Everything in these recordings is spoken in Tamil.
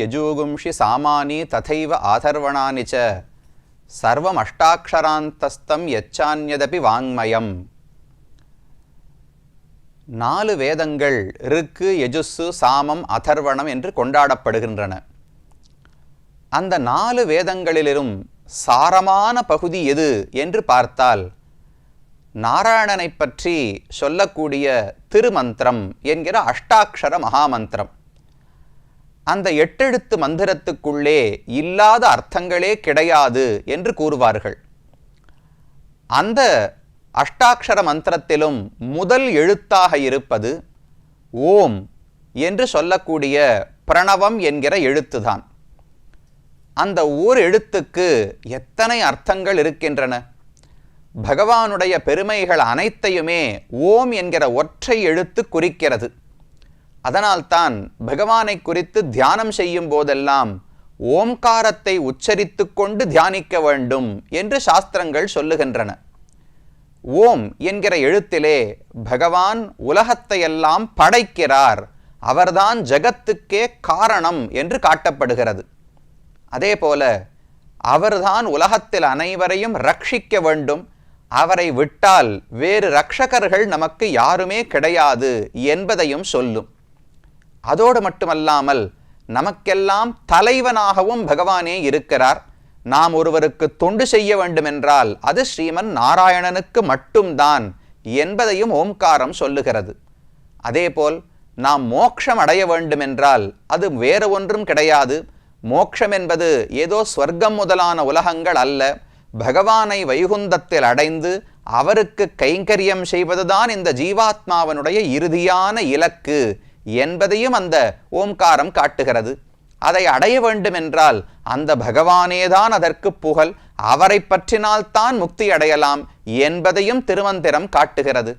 யஜூகும்ஷி சாமானி ததைவ ஆதர்வணானி ச சர்வம் அஷ்டாட்சராந்தஸ்தம் எச்சான்யதபி வாங்மயம் நாலு வேதங்கள் ருக்கு யஜுஸ்ஸு சாமம் அதர்வணம் என்று கொண்டாடப்படுகின்றன। அந்த நாலு வேதங்களிலும் சாரமான பகுதி எது என்று பார்த்தால் நாராயணனை பற்றி சொல்லக்கூடிய திருமந்திரம் என்கிற அஷ்டாட்சர மகாமந்திரம்। அந்த எட்டெழுத்து மந்திரத்துக்குள்ளே இல்லாத அர்த்தங்களே கிடையாது என்று கூறுவார்கள். அந்த அஷ்டாட்சர மந்திரத்திலும் முதல் எழுத்தாக இருப்பது ஓம் என்று சொல்லக்கூடிய பிரணவம் என்கிற எழுத்துதான். அந்த ஓர் எழுத்துக்கு எத்தனை அர்த்தங்கள் இருக்கின்றன? பகவானுடைய பெருமைகள் அனைத்தையுமே ஓம் என்கிற ஒற்றை எழுத்து குறிக்கிறது. அதனால்தான் பகவானை குறித்து தியானம் செய்யும் போதெல்லாம் ஓம்காரத்தை உச்சரித்து கொண்டு தியானிக்க வேண்டும் என்று சாஸ்திரங்கள் சொல்லுகின்றன. ஓம் என்கிற எழுத்திலே பகவான் உலகத்தையெல்லாம் படைக்கிறார் அவர்தான் ஜகத்துக்கே காரணம் என்று காட்டப்படுகிறது. அதே போல அவர்தான் உலகத்தில் அனைவரையும் ரட்சிக்க வேண்டும் அவரை விட்டால் வேறு ரட்சகர்கள் நமக்கு யாருமே கிடையாது என்பதையும் சொல்லும். அதோடு மட்டுமல்லாமல் நமக்கெல்லாம் தலைவனாகவும் பகவானே இருக்கிறார். நாம் ஒருவருக்கு தொண்டு செய்ய வேண்டுமென்றால் அது ஸ்ரீமன் நாராயணனுக்கு மட்டும்தான் என்பதையும் ஓம்காரம் சொல்லுகிறது. அதேபோல் நாம் மோக்ஷம் அடைய வேண்டுமென்றால் அது வேறு ஒன்றும் கிடையாது. மோக்ஷம் என்பது ஏதோ ஸ்வர்க்கம் முதலான உலகங்கள் அல்ல. பகவானை வைகுந்தத்தில் அடைந்து அவருக்கு கைங்கரியம் செய்வதுதான் இந்த ஜீவாத்மாவனுடைய இறுதியான இலக்கு. என்பதையும் அந்த ஓம்காரம் காட்டுகிறது. அதை அடைய வேண்டுமென்றால் அந்த பகவானேதான் அதற்கு புகழ் அவரை பற்றினால்தான் முக்தி அடையலாம் என்பதையும் திருமந்திரம் காட்டுகிறது.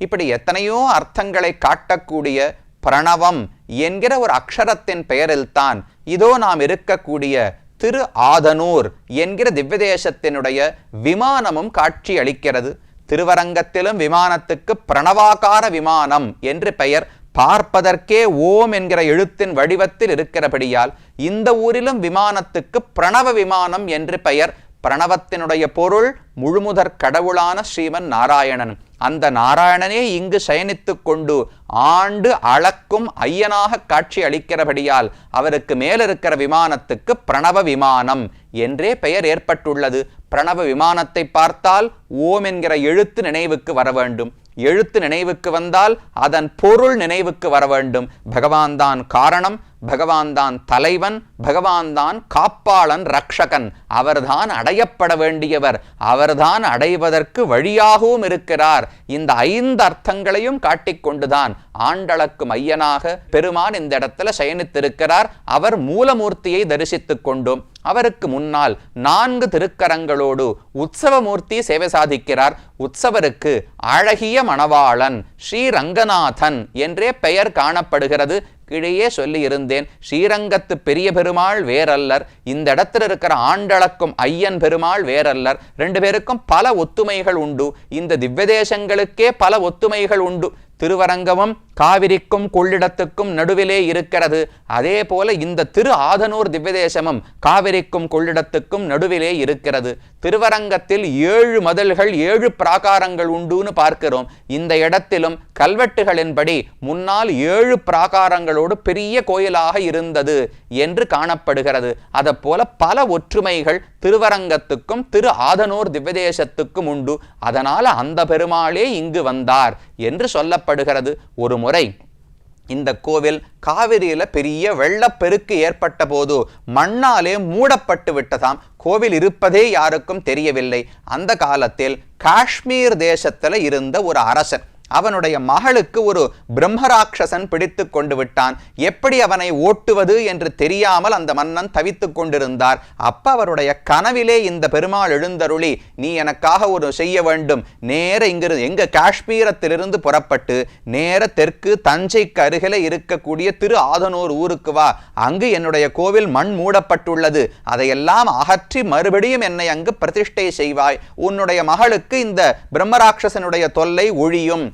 இப்படி எத்தனையோ அர்த்தங்களை காட்டக்கூடிய பிரணவம் என்கிற ஒரு அக்ஷரத்தின் பெயரில்தான் இதோ நாம் இருக்கக்கூடிய திரு ஆதனூர் என்கிற திவ்யதேசத்தினுடைய விமானமும் காட்சி அளிக்கிறது திருவரங்கத்திலும் விமானத்துக்கு பிரணவாகார விமானம் என்று பெயர் பார்ப்பதற்கே ஓம் என்கிற எழுத்தின் வடிவத்தில் இருக்கிறபடியால் இந்த ஊரிலும் விமானத்துக்கு பிரணவ விமானம் என்று பெயர். பிரணவத்தினுடைய பொருள் முழுமுதற் கடவுளான ஸ்ரீமன் நாராயணன். அந்த நாராயணனே இங்கு சயனித்து கொண்டு ஆண்டு அளக்கும் ஐயனாக காட்சி அளிக்கிறபடியால் அவருக்கு மேலிருக்கிற விமானத்துக்கு பிரணவ விமானம் என்றே பெயர் ஏற்பட்டுள்ளது. பிரணவ விமானத்தை பார்த்தால் ஓம் என்கிற எழுத்து நினைவுக்கு வர வேண்டும். எழுத்து நினைவுக்கு வந்தால் அதன் பொருள் நினைவுக்கு வர வேண்டும். பகவான் தான் காரணம். பகவான் தான் தலைவன் பகவான் தான் காப்பாளன் ரக்ஷகன். அவர்தான் அடையப்பட வேண்டியவர். அவர்தான் அடைவதற்கு வழியாகவும் இருக்கிறார். இந்த ஐந்து அர்த்தங்களையும் காட்டிக்கொண்டுதான் ஆண்டளக்கும் ஐயனாக பெருமான் இந்த இடத்துல சயனித்திருக்கிறார். அவர் மூலமூர்த்தியை தரிசித்துக் கொண்டும் அவருக்கு முன்னால் நான்கு திருக்கரங்களோடு உற்சவமூர்த்தி சேவை சாதிக்கிறார். உற்சவருக்கு அழகிய மணவாளன் ஸ்ரீரங்கநாதன் என்றே பெயர் காணப்படுகிறது. கீழேயே சொல்லி இருந்தேன் ஸ்ரீரங்கத்து பெரிய பெருமாள் வேறல்லர் இந்த இடத்துல இருக்கிற ஆண்டளக்கும் ஐயன் பெருமாள் வேறல்லர் ரெண்டு பேருக்கும் பல ஒத்துமைகள் உண்டு. இந்த திவ்யதேசங்களுக்கே பல ஒத்துமைகள் உண்டு. திருவரங்கமும் காவிரிக்கும் கொள்ளிடத்துக்கும் நடுவிலே இருக்கிறது. அதே போல இந்த திரு ஆதனூர் திவ்யதேசமும் காவிரிக்கும் கொள்ளிடத்துக்கும் நடுவிலே இருக்கிறது. திருவரங்கத்தில் ஏழு மதல்கள் ஏழு பிராகாரங்கள் உண்டுன்னு பார்க்கிறோம். இந்த இடத்திலும் கல்வெட்டுகளின்படி முன்னால் ஏழு பிராகாரங்களோடு பெரிய கோயிலாக இருந்தது என்று காணப்படுகிறது. அதை போல பல ஒற்றுமைகள் திருவரங்கத்துக்கும் திரு ஆதனூர் திவ்யதேசத்துக்கும் உண்டு. அதனால் அந்த பெருமாளே இங்கு வந்தார் என்று சொல்லப்படுகிறது. ஒரு முறை. இந்த கோவில் காவிரியில பெரிய வெள்ளப்பெருக்கு ஏற்பட்ட போது மண்ணாலே மூடப்பட்டு விட்டதாம். கோவில் இருப்பதே யாருக்கும் தெரியவில்லை. அந்த காலத்தில் காஷ்மீர் தேசத்தில் இருந்த ஒரு அரசன் அவனுடைய மகளுக்கு ஒரு பிரம்மராட்சசன் பிடித்து கொண்டு விட்டான். எப்படி அவனை ஓட்டுவது என்று தெரியாமல் அந்த மன்னன் தவித்து கொண்டிருந்தார். அப்ப அவருடைய கனவிலே இந்த பெருமாள் எழுந்தருளி நீ எனக்காக ஒரு செய்ய வேண்டும். நேர இங்கிருந்து எங்க காஷ்மீரத்திலிருந்து புறப்பட்டு நேர தெற்கு தஞ்சைக்கு அருகில இருக்கக்கூடிய திரு ஆதனூர் ஊருக்கு வா. அங்கு என்னுடைய கோவில் மண் மூடப்பட்டுள்ளது. அதையெல்லாம் அகற்றி மறுபடியும் என்னை அங்கு பிரதிஷ்டை செய்வாய். உன்னுடைய மகளுக்கு இந்த பிரம்மராட்சசனுடைய தொல்லை ஒழியும்.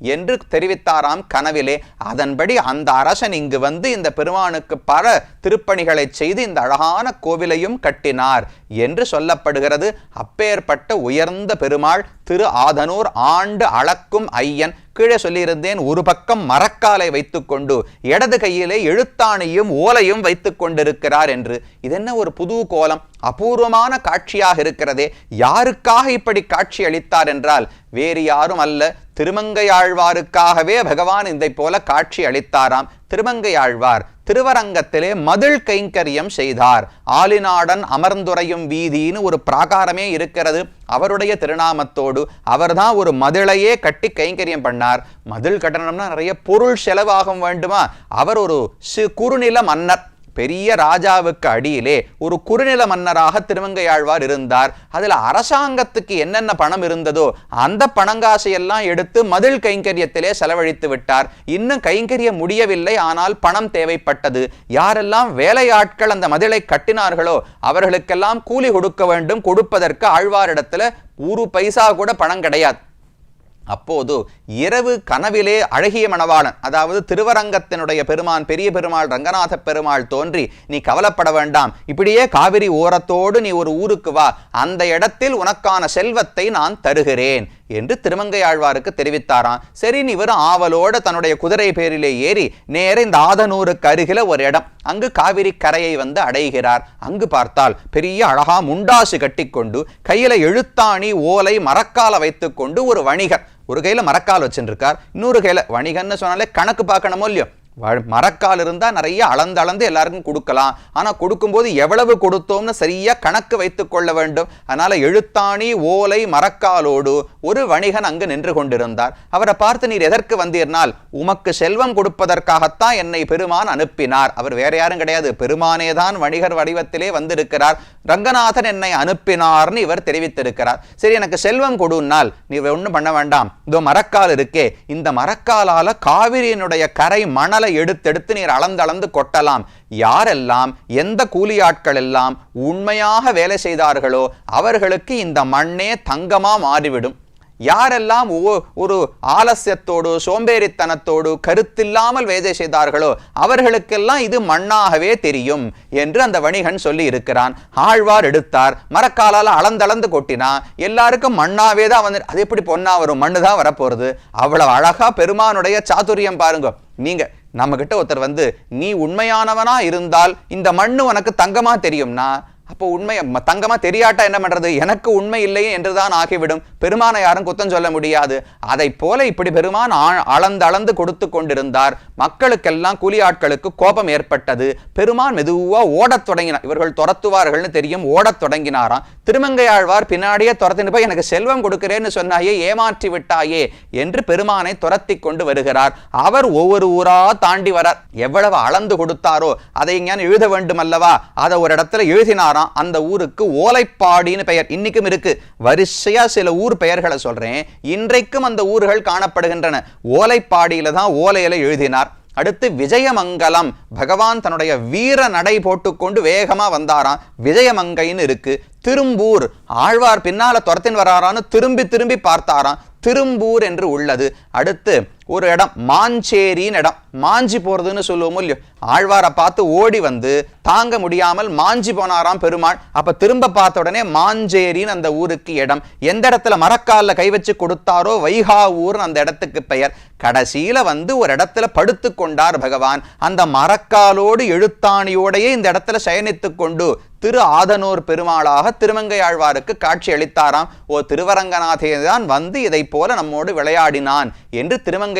என்று தெரிவித்தாராம் கனவிலே. அதன்படி அந்த அரசன் இங்கு வந்து இந்த பெருமானுக்கு பல திருப்பணிகளை செய்து இந்த அழகான கோவிலையும் கட்டினார் என்று சொல்லப்படுகிறது. அப்பேற்பட்ட உயர்ந்த பெருமாள் திரு ஆதனூர் ஆண்டு அளக்கும் ஐயன். கீழே சொல்லியிருந்தேன் ஒரு பக்கம் மரக்காலை வைத்துக்கொண்டு இடது கையிலே எழுத்தாணியும் ஓலையும் வைத்துக் கொண்டிருக்கிறார் என்று. இதென்ன ஒரு புது கோலம்? அபூர்வமான காட்சியாக இருக்கிறதே. யாருக்காக இப்படி காட்சி அளித்தார் என்றால் வேறு யாரும் அல்ல. திருமங்கையாள் திருமங்கையாழ்வாருக்காகவே பகவான் இதை போல காட்சி அளித்தாராம். திருமங்கையாழ்வார் திருவரங்கத்திலே மதில் கைங்கரியம் செய்தார். ஆலிநாடன் அமர்ந்துரையும் வீதின்னு ஒரு பிராகாரமே இருக்கிறது. அவருடைய திருநாமத்தோடு அவர்தான் ஒரு மதிலையே கட்டி கைங்கரியம் பண்ணார். மதில் கட்டணம்னா நிறைய பொருள் செலவாகும் வேண்டுமா? அவர் ஒரு சிறு குறுநில மன்னர். பெரிய ராஜாவுக்கு அடியிலே ஒரு குறுநில மன்னராக திருமங்கையாழ்வார் இருந்தார். அதில் அரசாங்கத்துக்கு என்னென்ன பணம் இருந்ததோ அந்த பணங்காசையெல்லாம் எடுத்து மதில் கைங்கரியத்திலே செலவழித்து விட்டார். இன்னும் கைங்கரியம் முடியவில்லை ஆனால் பணம் தேவைப்பட்டது. யாரெல்லாம் வேலையாட்கள் அந்த மதிலை கட்டினார்களோ அவர்களுக்கெல்லாம் கூலி கொடுக்க வேண்டும். கொடுப்பதற்கு ஆழ்வாரிடத்தில் ஒரு பைசா கூட பணம் கிடையாது. அப்போது இரவு கனவிலே அழகிய மணவாளன் அதாவது திருவரங்கத்தினுடைய பெருமான் பெரிய பெருமாள் ரங்கநாத பெருமாள் தோன்றி நீ கவலைப்பட வேண்டாம் இப்படியே காவிரி ஓரத்தோடு நீ ஒரு ஊருக்கு வா அந்த இடத்தில் உனக்கான செல்வத்தை நான் தருகிறேன் என்று திருமங்கையாழ்வாருக்கு தெரிவித்தாராம். சரி இவரும் ஆவலோட தன்னுடைய குதிரை பேரிலே ஏறி நேர இந்த ஆதனூருக்கு அருகில ஒரு இடம் அங்கு காவிரி கரையை வந்து அடைகிறார். அங்கு பார்த்தால் பெரிய அழகா முண்டாசு கட்டிக்கொண்டு கையில எழுத்தாணி ஓலை மரக்கால வைத்துக்கொண்டு ஒரு வணிகர் ஒரு கையில் மரக்கால் வச்சுருக்கார் இன்னொரு கையில் வணிகன்னு சொன்னாலே கணக்கு பார்க்கணுமோ இல்லையோ? மரக்கால் இருந்தால் நிறைய அளந்து அளந்து எல்லாருக்கும் கொடுக்கலாம். ஆனால் கொடுக்கும்போது எவ்வளவு கொடுத்தோம்னு சரியா கணக்கு வைத்து கொள்ள வேண்டும். அதனால எழுத்தாணி ஓலை மரக்காலோடு ஒரு வணிகன் அங்கு நின்று கொண்டிருந்தார். அவரை பார்த்து நீர் எதற்கு வந்தீர்னால் உமக்கு செல்வம் கொடுப்பதற்காகத்தான் என்னை பெருமான் அனுப்பினார். அவர் வேற யாரும் கிடையாது. பெருமானே தான் வணிகர் வடிவத்திலே வந்திருக்கிறார். ரங்கநாதன் என்னை அனுப்பினார்னு இவர் தெரிவித்திருக்கிறார். சரி எனக்கு செல்வம் கொடுனால் நீ ஒன்றும் பண்ண வேண்டாம். இதோ மரக்கால் இருக்கே. இந்த மரக்காலால் காவிரியினுடைய கரை மணலை எடுத்தெடுத்து நீர் அளந்தளந்து கொட்டலாம். யாரெல்லாம் எந்த கூலியாட்கள் எல்லாம் உண்மையாக வேலை செய்தார்களோ அவர்களுக்கு இந்த மண்ணே தங்கமா மாறிவிடும். யாரெல்லாம் ஒரு ஆலசியத்தோடு சோம்பேறித்தனத்தோடு கருத்தில்லாமல் வேலை செய்தார்களோ அவர்களுக்கெல்லாம் இது மண்ணாகவே தெரியும் என்று அந்த வணிகன் சொல்லி இருக்கிறான். ஆழ்வார் எடுத்தார். மரக்காலால் அளந்தளந்து கொட்டினா எல்லாருக்கும் மண்ணாவே தான் வந்து அது எப்படி பொண்ணா வரும்? மண்ணு தான் வரப்போறது. அவ்வளவு அழகா பெருமானுடைய சாதுரியம் பாருங்க. நீங்க நம்ம கிட்ட ஒருத்தர் வந்து நீ உண்மையானவனா இருந்தால் இந்த மண்ணு உனக்கு தங்கமா தெரியும்னா அப்போ உண்மை ம- தங்கமா தெரியாட்டா என்ன பண்றது? எனக்கு உண்மை இல்லையே என்றுதான் ஆகிவிடும். பெருமானை யாரும் குத்தம் சொல்ல முடியாது. அதை போல இப்படி பெருமான் அளந்து அளந்து கொடுத்து கொண்டிருந்தார். மக்களுக்கெல்லாம் கூலி ஆட்களுக்கு கோபம் ஏற்பட்டது. பெருமான் மெதுவாக ஓடத் தொடங்கினார். இவர்கள் துரத்துவார்கள்னு தெரியும் ஓடத் தொடங்கினாராம். திருமங்கையாழ்வார் பின்னாடியே துரத்தின்னு போய் எனக்கு செல்வம் கொடுக்கிறேன்னு சொன்னாயே ஏமாற்றி விட்டாயே என்று பெருமானை துரத்தி கொண்டு வருகிறார். அவர் ஒவ்வொரு ஊரா தாண்டி வரார். எவ்வளவு அளந்து கொடுத்தாரோ அதை இங்கே எழுத வேண்டும் அல்லவா அதை ஒரு இடத்துல எழுதினாராம். அந்த ஊருக்கு ஓலைப்பாடின்னு பெயர் இன்னைக்கும் இருக்கு. வரிசையா சில ஊர் பெயர்களை சொல்றேன். இன்றைக்கும் அந்த ஊர்கள் காணப்படுகின்றன. ஓலைப்பாடியில தான் ஓலையில எழுதினார். அடுத்து விஜயமங்கலம். பகவான் தன்னுடைய வீர நடை போட்டுக்கொண்டு வேகமா வந்தாராம். விஜயமங்கைன்னு இருக்கு. திரும்பூர். ஆழ்வார் பின்னால துரத்தின் வராரான்னு திரும்பி திரும்பி பார்த்தாராம். திரும்பூர் என்று உள்ளது. அடுத்து ஒரு இடம் மாஞ்சேரின்னு இடம். மாஞ்சி போறதுன்னு சொல்லுவோம் இல்லையோ? ஆழ்வாரை பார்த்து ஓடி வந்து தாங்க முடியாமல் மாஞ்சி போனாராம் பெருமாள். அப்ப திரும்ப பார்த்த உடனே மாஞ்சேரின்னு அந்த ஊருக்கு இடம். எந்த இடத்துல மரக்கால்ல கை வச்சு கொடுத்தாரோ வைகாவூர்னு அந்த இடத்துக்கு பெயர். கடைசியில வந்து ஒரு இடத்துல படுத்து கொண்டார் பகவான். அந்த மரக்காலோடு எழுத்தாணியோடையே இந்த இடத்துல சயனித்துக் கொண்டு திரு ஆதனூர் பெருமாளாக திருமங்கையாழ்வாருக்கு காட்சி அளித்தாராம். ஓ திருவரங்கநாதே தான் வந்து இதை போல நம்மோடு விளையாடினான் என்று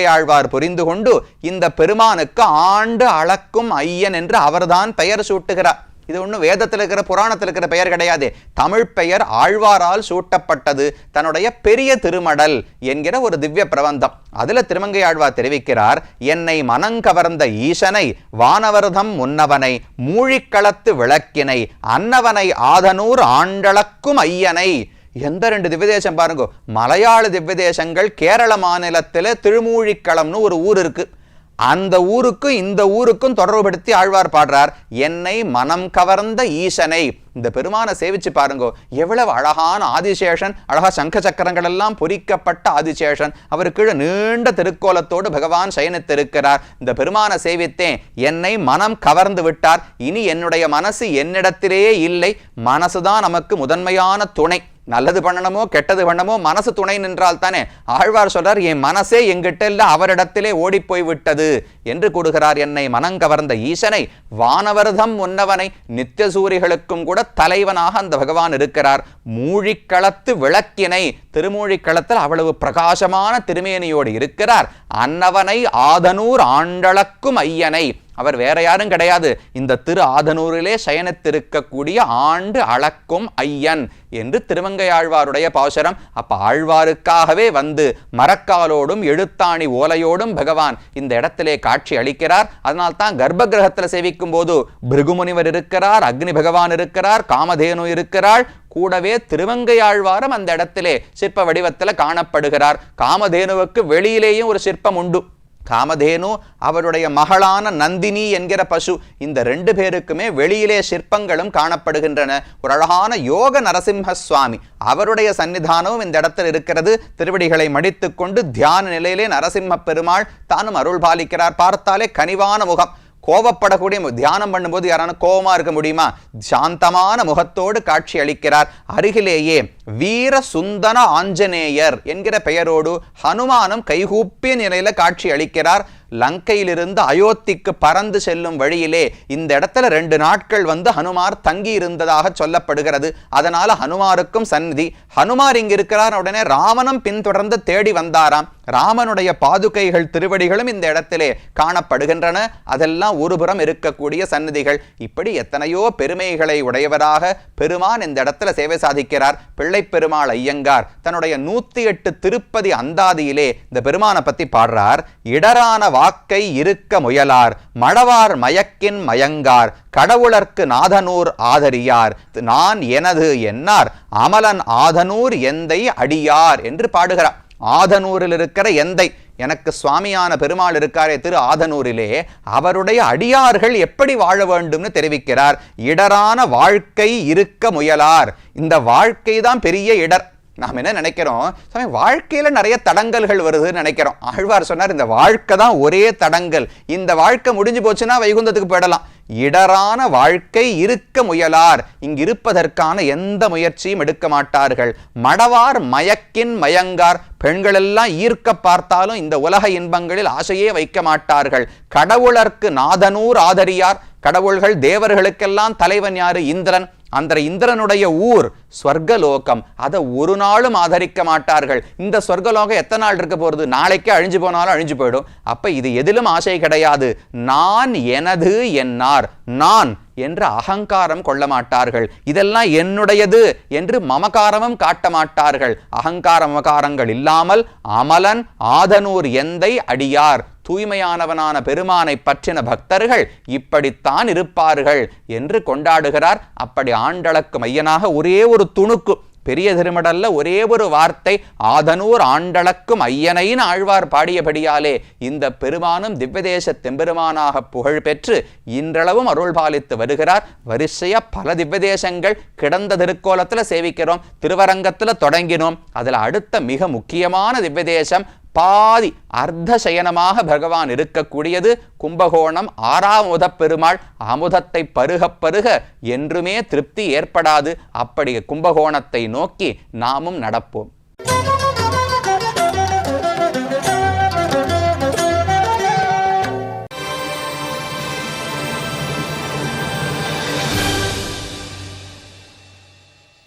ஆழ்வார் புரிந்து கொண்டு இந்த பெருமானுக்கு ஆண்டு அளக்கும் ஐயன் என்று அவர்தான் பெயர் சூட்டுகிறார். இது ஒன்றும் வேதத்தில் இருக்கிற புராணத்தில் இருக்கிற பெயர் கிடையாது. தமிழ் பெயர் ஆழ்வாரால் சூட்டப்பட்டது. தன்னுடைய பெரிய திருமடல் என்கிற ஒரு திவ்ய பிரபந்தம். அதுல திருமங்கை ஆழ்வார் தெரிவிக்கிறார் என்னை மனங்கவர்ந்த ஈசனை வானவர்தம் முன்னவனை மூழிக்களத்து விளக்கினை அன்னவனை ஆதனூர் ஆண்டளக்கும் ஐயனை எந்த ரெண்டு திவ்யதேசம் பாருங்க? மலையாள திவ்யதேசங்கள் கேரள மாநிலத்தில் திருமூழிக்களம்னு ஒரு ஊர் இருக்கு. அந்த ஊருக்கும் இந்த ஊருக்கும் தொடர்புபடுத்தி ஆழ்வார் பாடுறார். என்னை மனம் கவர்ந்த ஈசனை இந்த பெருமானை சேவிச்சு பாருங்கோ. எவ்வளவு அழகான ஆதிசேஷன் அழகா சங்க சக்கரங்கள் எல்லாம் பொறிக்கப்பட்ட ஆதிசேஷன். அவர் கீழே நீண்ட திருக்கோலத்தோடு பகவான் சயனித்திருக்கிறார். இந்த பெருமானை சேவித்தேன். என்னை மனம் கவர்ந்து விட்டார். இனி என்னுடைய மனசு என்னிடத்திலேயே இல்லை. மனசுதான் நமக்கு முதன்மையான துணை. நல்லது பண்ணணுமோ கெட்டது பண்ணமோ மனசு துணை நின்றால் தானே. ஆழ்வார் சொல்றார் என் மனசே எங்கிட்ட இல்ல அவரிடத்திலே ஓடிப்போய் விட்டது என்று கூடுகிறார் என்னை மனங்கவர்ந்த ஈசனை. வானவர்தம் உன்னவனை நித்திய சூரிகளுக்கும் கூட தலைவனாக அந்த பகவான் இருக்கிறார். மூழிக்களத்து விளக்கினை. திருமூழிக்களத்தில் அவ்வளவு பிரகாசமான திருமேனியோடு இருக்கிறார். அன்னவனை ஆதனூர் ஆண்டளக்கும் ஐயனை. அவர் வேற யாரும் கிடையாது. இந்த திரு ஆதனூரிலே சயனத்திருக்கக்கூடிய ஆண்டு அளக்கும் ஐயன் என்று திருமங்கையாழ்வாருடைய பாசுரம். அப்ப ஆழ்வாருக்காகவே வந்து மரக்காலோடும் எழுத்தாணி ஓலையோடும் பகவான் இந்த இடத்திலே காட்சி அளிக்கிறார். அதனால் தான் கர்ப்ப கிரகத்தில் சேவிக்கும் போது பிருகுமுனிவர் இருக்கிறார் அக்னி பகவான் இருக்கிறார் காமதேனு இருக்கிறாள். கூடவே திருவங்கையாழ்வாரும் அந்த இடத்திலே சிற்ப வடிவத்தில் காணப்படுகிறார். காமதேனுவுக்கு வெளியிலேயும் ஒரு சிற்பம் உண்டு. காமதேனு அவருடைய மகளான நந்தினி என்கிற பசு இந்த ரெண்டு பேருக்குமே வெளியிலே சிற்பங்களும் காணப்படுகின்றன. ஒரு அழகான யோக நரசிம்ம சுவாமி அவருடைய சன்னிதானமும் இந்த இடத்தில் இருக்கிறது. திருவடிகளை மடித்துக்கொண்டு தியான நிலையிலே நரசிம்ம பெருமாள் தானும் அருள் பாலிக்கிறார் பார்த்தாலே கனிவான முகம். கோபப்படக்கூடிய தியானம் பண்ணும்போது யாரான கோபமா இருக்க முடியுமா? சாந்தமான முகத்தோடு காட்சி அளிக்கிறார். அருகிலேயே வீர சுந்தன ஆஞ்சநேயர் என்கிற பெயரோடு ஹனுமானும் கைகூப்பிய நிலையில காட்சி அளிக்கிறார். லங்கையிலிருந்து அயோத்திக்கு பறந்து செல்லும் வழியிலே இந்த இடத்துல ரெண்டு நாட்கள் வந்து ஹனுமார் தங்கி இருந்ததாக சொல்லப்படுகிறது. அதனால ஹனுமாருக்கும் சந்நிதி. ஹனுமார் இங்க இருக்கிறார் உடனே ராவணம் பின்தொடர்ந்து தேடி வந்தாராம். ராமனுடைய பாதுகைகள் திருவடிகளும் இந்த இடத்திலே காணப்படுகின்றன. அதெல்லாம் ஒருபுறம் இருக்கக்கூடிய சன்னதிகள் இப்படி எத்தனையோ பெருமைகளை உடையவராக பெருமான் இந்த இடத்துல சேவை சாதிக்கிறார். பிள்ளை பெருமாள் ஐயங்கார் தன்னுடைய நூத்தி எட்டு திருப்பதி அந்தாதியிலே இந்த பெருமானை பத்தி பாடுறார். இடரான வாக்கை இருக்க முயலார் மழவார் மயக்கின் மயங்கார் கடவுளர்க்கு நாதனூர் ஆதரியார் நான் எனது என்னார் அமலன் ஆதனூர் எந்தை அடியார் என்று பாடுகிறார். ஆதனூரில் இருக்கிற எந்தை. எனக்கு சுவாமியான பெருமாள் இருக்காரே திரு ஆதனூரிலே. அவருடைய அடியார்கள் எப்படி வாழ வேண்டும்னு தெரிவிக்கிறார். இடரான வாழ்க்கை இருக்க முயலார். இந்த வாழ்க்கை தான் பெரிய இடர். நாம் என்ன நினைக்கிறோம்? சாமி வாழ்க்கையில் நிறைய தடங்கல்கள் வருதுன்னு நினைக்கிறோம். ஆழ்வார் சொன்னார் இந்த வாழ்க்கை தான் ஒரே தடங்கல். இந்த வாழ்க்கை முடிஞ்சு போச்சுன்னா வைகுந்தத்துக்கு போயிடலாம். இடரான வாழ்க்கை இருக்க முயலார். இங்கு இருப்பதற்கான எந்த முயற்சியும் எடுக்க மாட்டார்கள். மடவார் மயக்கின் மயங்கார். பெண்களெல்லாம் ஈர்க்க பார்த்தாலும் இந்த உலக இன்பங்களில் ஆசையே வைக்க மாட்டார்கள். கடவுளர்க்கு நாதனூர் ஆதரியார். கடவுள்கள் தேவர்களுக்கெல்லாம் தலைவன் யாரு? இந்திரன். அந்த இந்திரனுடைய ஊர் ஸ்வர்கலோகம். அதை ஒரு நாளும் ஆதரிக்க மாட்டார்கள். இந்த ஸ்வர்கலோகம் எத்தனை நாள் இருக்க போகிறது நாளைக்கே அழிஞ்சு போனாலும் அழிஞ்சு போயிடும். அப்போ இது எதிலும் ஆசை கிடையாது. நான் எனது என்னார்? நான் என்ற அகங்காரம் கொள்ள மாட்டார்கள். இதெல்லாம் என்னுடையது என்று மமகாரமும் காட்ட மாட்டார்கள். அகங்கார மமகாரங்கள் இல்லாமல் அமலன் ஆதனூர் எந்தை அடியார்? தூய்மையானவனான பெருமானை பற்றின பக்தர்கள் இப்படித்தான் இருப்பார்கள் என்று கொண்டாடுகிறார். அப்படி ஆண்டளக்கு மையனாக ஒரே ஒரு துணுக்கு பெரிய திருமடல்ல ஒரே ஒரு வார்த்தை ஆதனூர் ஆண்டளக்கும் ஐயனையின் ஆழ்வார் பாடியபடியாலே இந்த பெருமானும் திவ்யதேச தெம்பெருமானாக புகழ் பெற்று இன்றளவும் அருள் பாலித்து வருகிறார். வரிசையா பல திவ்யதேசங்கள் கிடந்த திருக்கோலத்தில் சேவிக்கிறோம் திருவரங்கத்தில் தொடங்கினோம். அதில் அடுத்த மிக முக்கியமான திவ்யதேசம் பாதி அர்த்த சயனமாக பகவான் இருக்கக்கூடியது கும்பகோணம் ஆறாமுத பெருமாள் அமுதத்தை பருக பருக என்றுமே திருப்தி ஏற்படாது. அப்படி கும்பகோணத்தை நோக்கி நாமும் நடப்போம்.